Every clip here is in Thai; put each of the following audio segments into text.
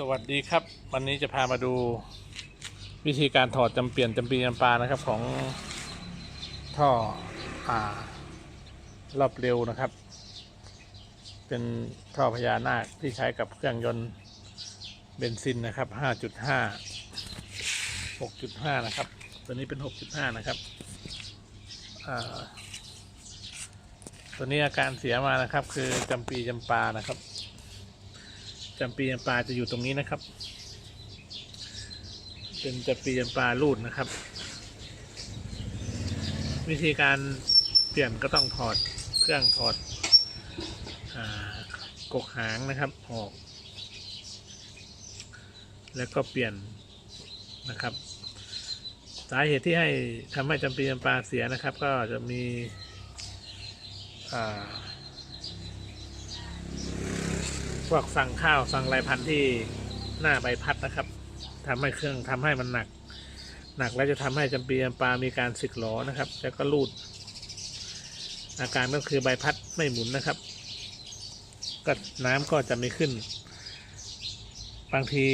สวัสดีครับ วันนี้จะพามาดูวิธีการถอดจำเปลี่ยนจำปีจำปานะครับของท่ออ่ารอบเร็วนะครับ เป็นท่อพญานาคที่ใช้กับเครื่องยนต์เบนซินนะครับ 5.5 6.5 นะครับ ตัวนี้เป็น 6.5 นะครับตัวนี้อาการเสียมานะครับ คือจำปีจำปานะครับ จำปีจำปาจะอยู่ตรงนี้นะครับ เป็นจำปีจำปาลูดนะครับ วิธีการเปลี่ยนก็ต้องถอดเครื่องถอดอกกหางนะครับออก แล้วก็เปลี่ยนนะครับ สาเหตุที่ให้ทำให้จำปีจำปาเสียนะครับ ก็จะมีอ่า พวกสั่งข้าวสั่งไรพันธุ์ที่หน้าใบพัดนะครับทำให้เครื่องทำให้มันหนัก หนักแล้วจะทำให้จำปีจำปามีการสึกหลอนะครับ แล้วก็รูด อาการก็คือใบพัดไม่หมุนนะครับก็น้ำก็จะไม่ขึ้น บางที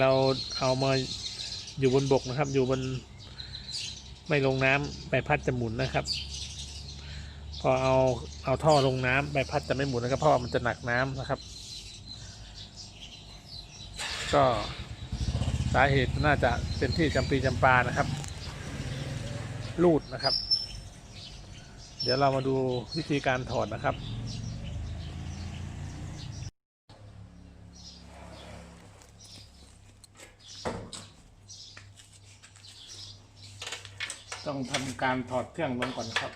เราเอามาอยู่บนบกนะครับ อยู่บนไม่ลงน้ำใบพัดจะหมุนนะครับ พอเอาเอาท่อลงน้ำใบพัดจะไม่หมุนนะครับเพราะมันจะหนักน้ำนะครับ ก็สาเหตุน่าจะเป็นที่จำปีจำปานะครับ รูดนะครับ เดี๋ยวเรามาดูวิธีการถอดนะครับต้องทำการถอดเครื่องลงก่อนครับ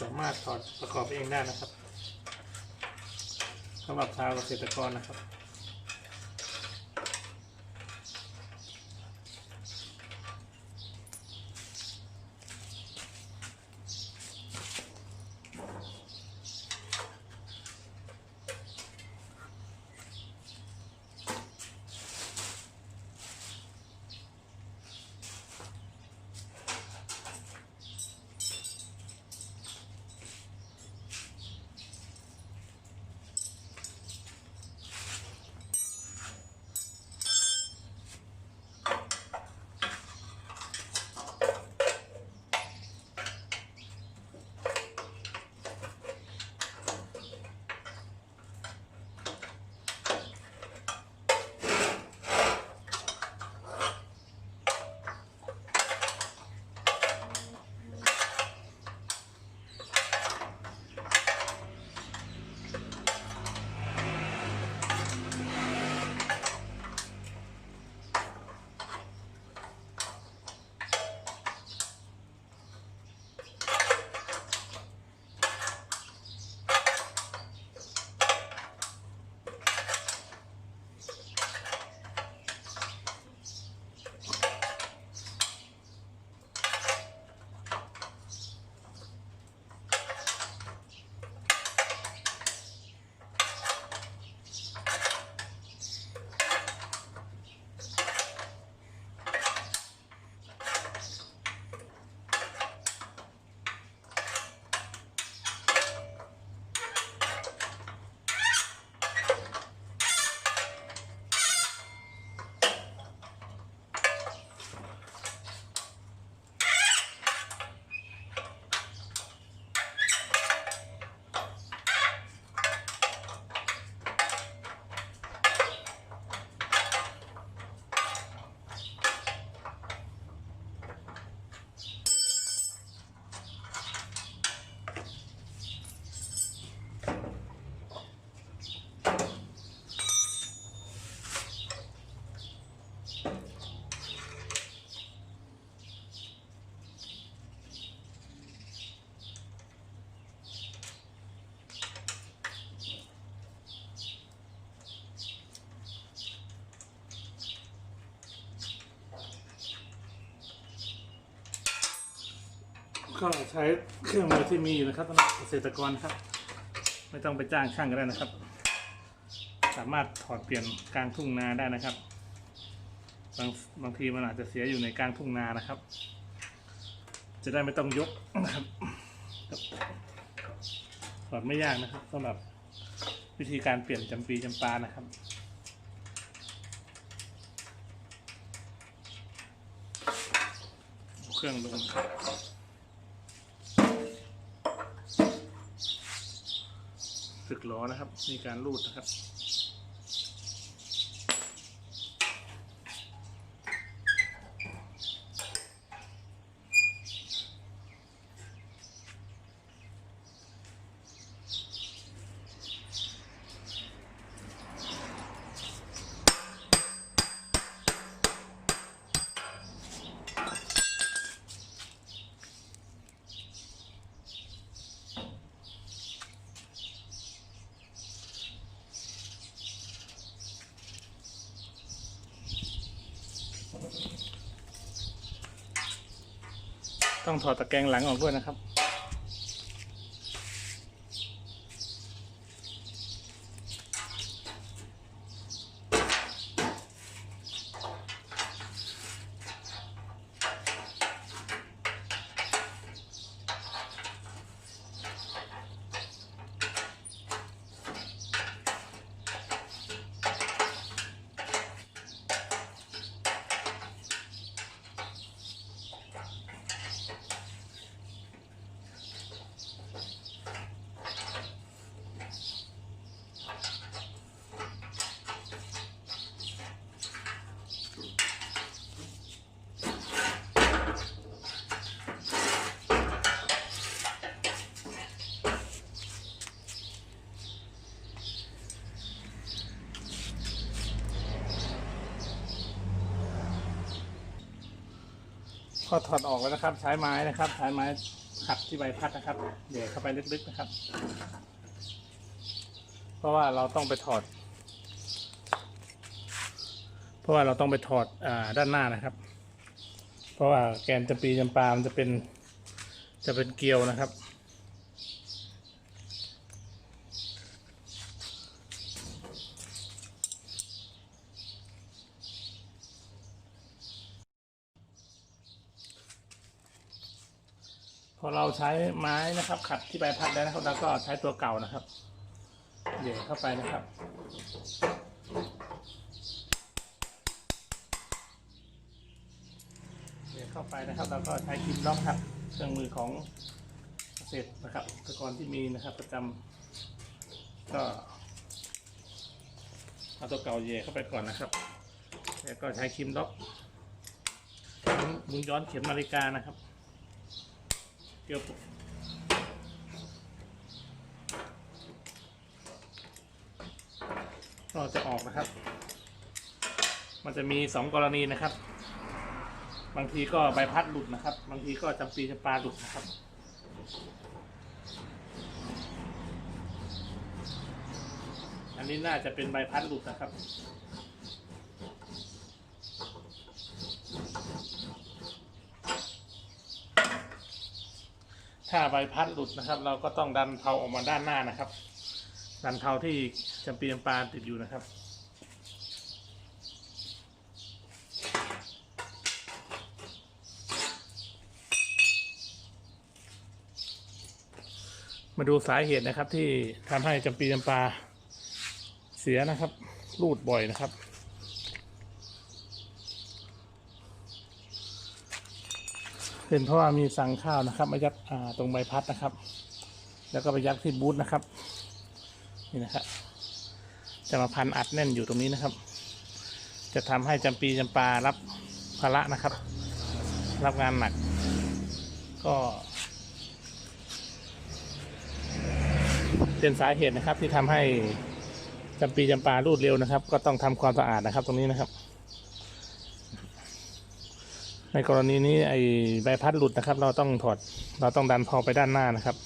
สามารถถอด ประกอบเองได้นะครับสำหรับชาวเกษตรกรนะครับ ก็ใช้เครื่องมือที่มีอยู่นะครับสำหรับเกษตรกรครับ ไม่ต้องไปจ้างช่างก็ได้นะครับ สามารถถอดเปลี่ยนกลางทุ่งนาได้นะครับ บางบางทีมันอาจจะเสียอยู่ในกลางทุ่งนานะครับ จะได้ไม่ต้องยกนะครับถอดไม่ยากนะครับสำหรับวิธีการเปลี่ยนจำปีจำปานะครับเครื่องดูนะครับ สึกล้อนะครับ มีการรูดนะครับ ต้องถอดตะแกรงหลังออกด้วยนะครับ ก็ถอดออกแล้วนะครับ ใช้ไม้นะครับ ใช้ไม้ขัดที่ใบพัดนะครับเดี๋ยวเข้าไปลึกๆนะครับ เพราะว่าเราต้องไปถอด เพราะว่าเราต้องไปถอดอ่าด้านหน้านะครับ เพราะว่าแกนจำปีจำปามันจะเป็น จะเป็นเกลียวนะครับ อเราใช้ไม้นะครับ ขัดที่ใบพัดแล้วนะครับแล้วก็ใช้ตัวเก่านะครับเดี๋ยวเข้าไปนะครับ เดี๋ยวเข้าไปนะครับแล้วก็ใช้ครีมล็อกครับเครื่องมือของเกษตรนะครับอุปกรณ์ที่มีนะครับประจำก็เอาตัวเก่าเย่เข้าไปก่อนนะครับ แล้วก็ใช้ครีมล็อกมุนหมุนย้อนเข็มนาฬิกานะครับ เกี่ยวปุ๊บก็จะออกนะครับ มันจะมีสองกรณีนะครับ บางทีก็ใบพัดหลุดนะครับ บางทีก็จำปีจำปาหลุดนะครับอันนี้น่าจะเป็นใบพัดหลุดนะครับ ถ้าใบพัดหลุดนะครับ เราก็ต้องดันเผาออกมาด้านหน้านะครับ ดันเผาที่จำปีจำปาติดอยู่นะครับมาดูสาเหตุนะครับที่ทำให้จำปีจำปาเสียนะครับ รูดบ่อยนะครับ เป็นเพราะว่ามีสั่งข้าวนะครับมายัดตรงใบพัดนะครับ แล้วก็ไปยัดที่บูธนะครับ นี่นะครับ จะมาพันอัดแน่นอยู่ตรงนี้นะครับ จะทำให้จำปีจำปารับภาระนะครับ รับงานหนัก ก็เป็นสาเหตุนะครับที่ทำให้จำปีจำปารูดเร็วนะครับ ก็ต้องทำความสะอาดนะครับ ตรงนี้นะครับ ในกรณีนี้ไอ้ใบพัดหลุดนะครับ เราต้องถอดเราต้องดันพอไปด้านหน้านะครับ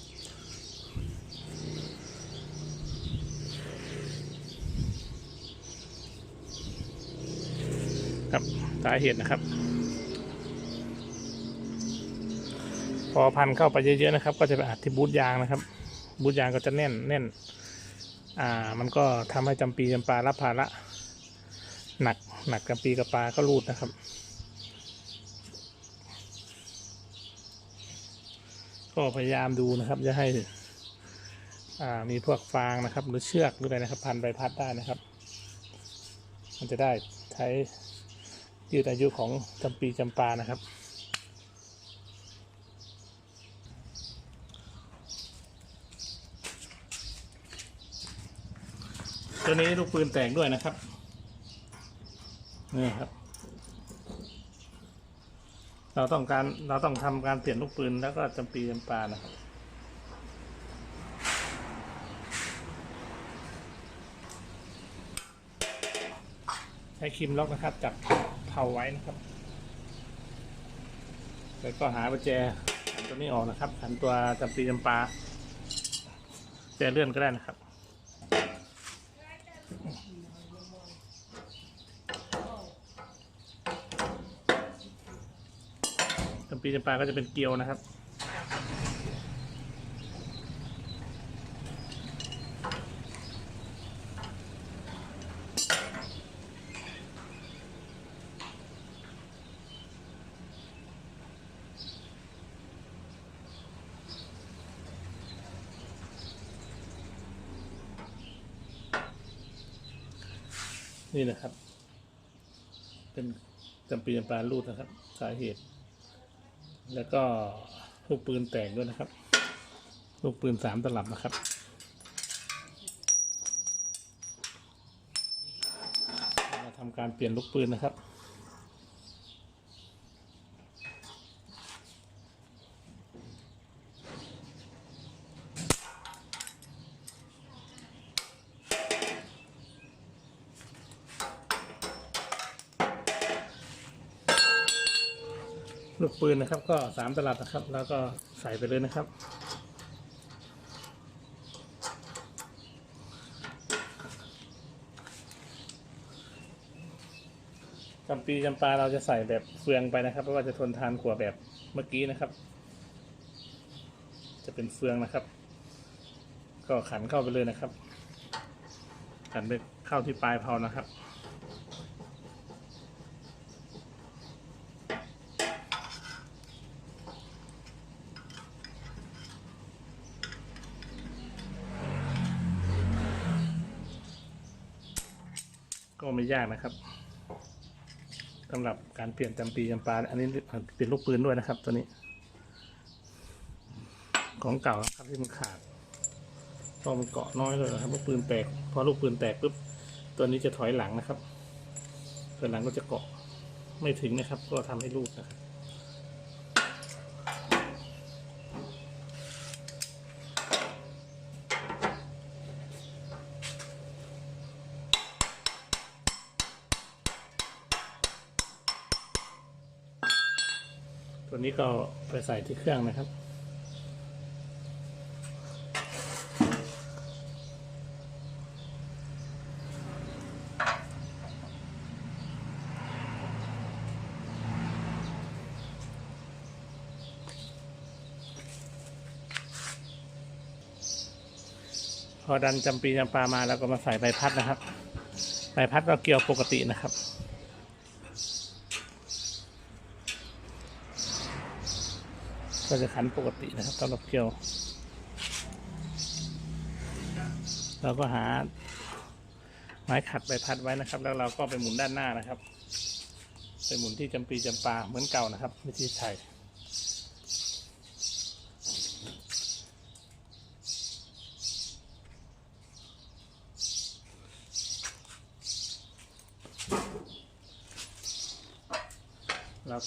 ครับสาเหตุนะครับ พอพันเข้าไปเยอะๆนะครับ ก็จะไปอัดที่บูทยางนะครับ บูทยางก็จะแน่นแน่น อ่า มันก็ทำให้จำปีจำปารับภาระหนักหนักจำปีกับปลาก็รูดนะครับ ก็ก็พยายามดูนะครับจะให้อ่ามีพวกฟางนะครับ หรือเชือกหรืออะไรนะครับ พันใบพัดได้นะครับ มันจะได้ใช้ยืดอายุของจำปีจำปานะครับ ตัวนี้ลูกปืนแต่งด้วยนะครับนี่ครับ เราต้องการเราต้องทำการเปลี่ยนลูกปืนแล้วก็จำปีจำปานะครับใช้ครีมล็อกนะครับ จับเผาไว้นะครับ แล้วก็หาประแจขันตัวนี้ออกนะครับขันตัวจำปีจำปาแจเลื่อนก็ได้นะครับ จำปีจำปาก็จะเป็นเกลียวนะครับ นี่นะครับ เป็นจำปีจำปารูดนะครับ สาเหตุ แล้วก็ลูกปืนแตกด้วยนะครับ ลูกปืนสามตลับนะครับ มาทำการเปลี่ยนลูกปืนนะครับ ปืนนะครับ ก็สามตลับนะครับ แล้วก็ใส่ไปเลยนะครับ จำปีจำปาเราจะใส่แบบเฟืองไปนะครับ เพราะว่าจะทนทานกว่าแบบเมื่อกี้นะครับ จะเป็นเฟืองนะครับ ก็ขันเข้าไปเลยนะครับ ขันไปเข้าที่ปลายเพานะครับ ยากนะครับสำหรับการเปลี่ยนจำปีจำปาอันนี้เปลี่ยนลูกปืนด้วยนะครับ ตัวนี้ ของเก่าครับที่มันขาดเพอมันเกาะน้อยเลยนะครับลูกปืนแตกพอลูกปืนแตกปุ๊บตัวนี้จะถอยหลังนะครับตัวหลังก็จะเกาะไม่ถึงนะครับ ก็ทำให้ลูกนะครับ ก็ไปใส่ที่เครื่องนะครับ พอดันจำปีจำปามาแล้วก็มาใส่ใบพัดนะครับ ใบพัดก็เกี่ยวปกตินะครับ ก็จะขันปกตินะครับสำหรับเกลียว เราก็หาไม้ขัดใบพัดไว้นะครับ แล้วเราก็ไปหมุนด้านหน้านะครับ ไปหมุนที่จำปีจำปาเหมือนเก่านะครับวิธีใช้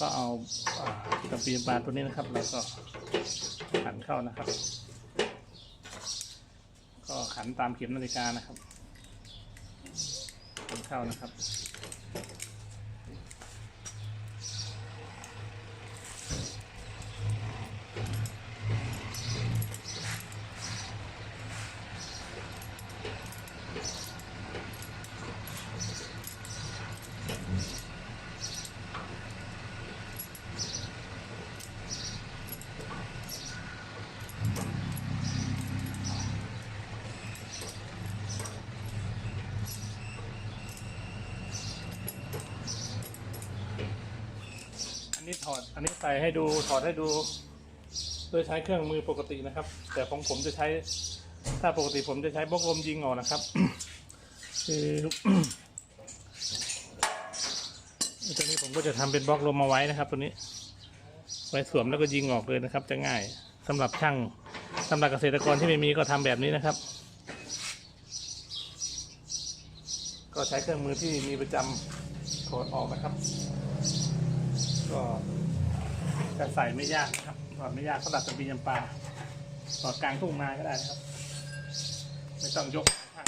ก็เอากระปีจำปาตัวนี้นะครับ แล้วก็ขันเข้านะครับ ก็ขันตามเข็มนาฬิกานะครับหันเข้านะครับ อันนี้ถอด อันนี้ใส่ให้ดูถอดให้ดู โดยใช้เครื่องมือปกตินะครับ แต่ของผมจะใช้ ถ้าปกติผมจะใช้บล็อกลมยิงออกนะครับ คือตัวนี้ผมก็จะทำเป็นบล็อกลมมาไว้นะครับ ตัวนี้ ไว้สวมแล้วก็ยิงออกเลยนะครับ จะง่ายสำหรับช่างสำหรับเกษตรกรที่ไม่มีก็ทำแบบนี้นะครับ ก็ใช้เครื่องมือที่มีประจำถอดออกนะครับ ก็ จะใส่ไม่ยากนะครับถอดไม่ยากสำหรับตะปียำปลาถอดกลางทุ่งนาก็ได้นะครับ ไม่ต้องยกข้าง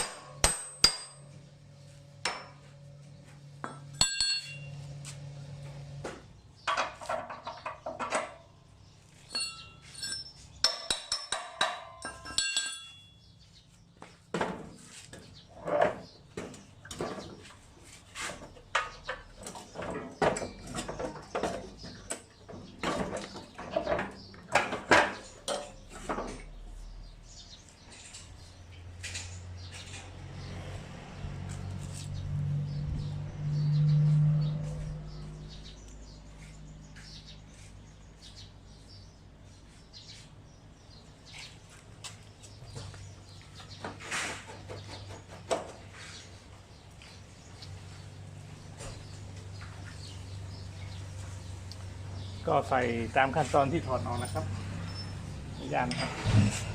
ก็ใส่ตามขั้นตอนที่ถอดออกนะครับไม่ยากนครับ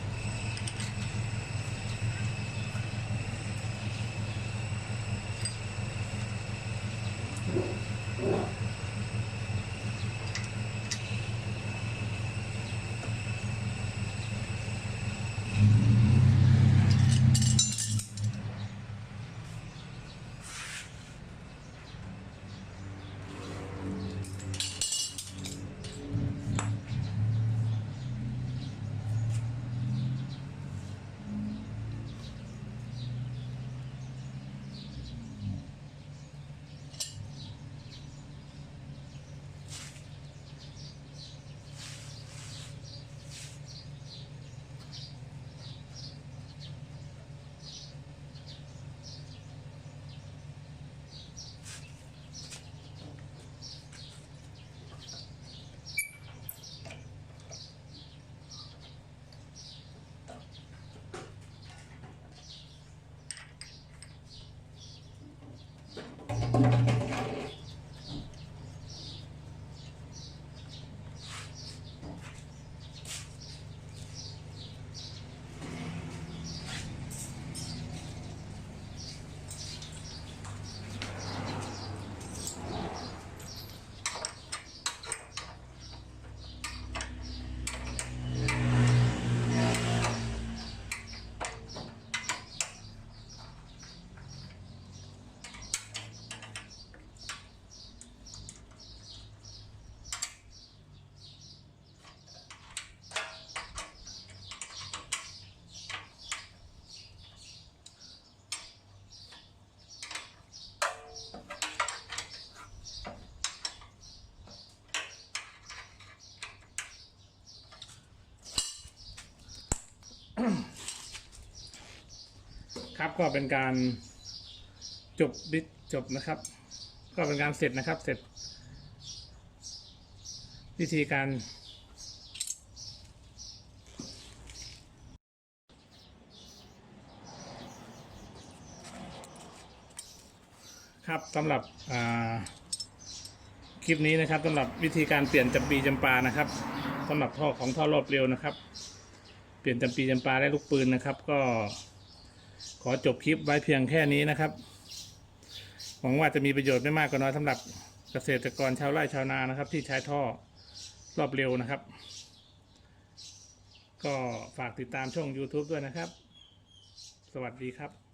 ครับก็เป็นการจบบิจบนะครับ ก็เป็นการเสร็จนะครับ เสร็จ วิธีการครับสำหรับคลิปนี้นะครับสำหรับวิธีการเปลี่ยนจำปีจำปานะครับสำหรับท่อของท่อรอบเร็วนะครับ เปลี่ยนจำปีจำปาได้ลูกปืนนะครับ ก็ ขอจบคลิปไว้เพียงแค่นี้นะครับ หวังว่าจะมีประโยชน์ไม่มากก็น้อยสำหรับเกษตรกรชาวไร่ชาวนานะครับ ที่ใช้ท่อรอบเร็วนะครับ ก็ฝากติดตามช่อง YouTube ด้วยนะครับ สวัสดีครับ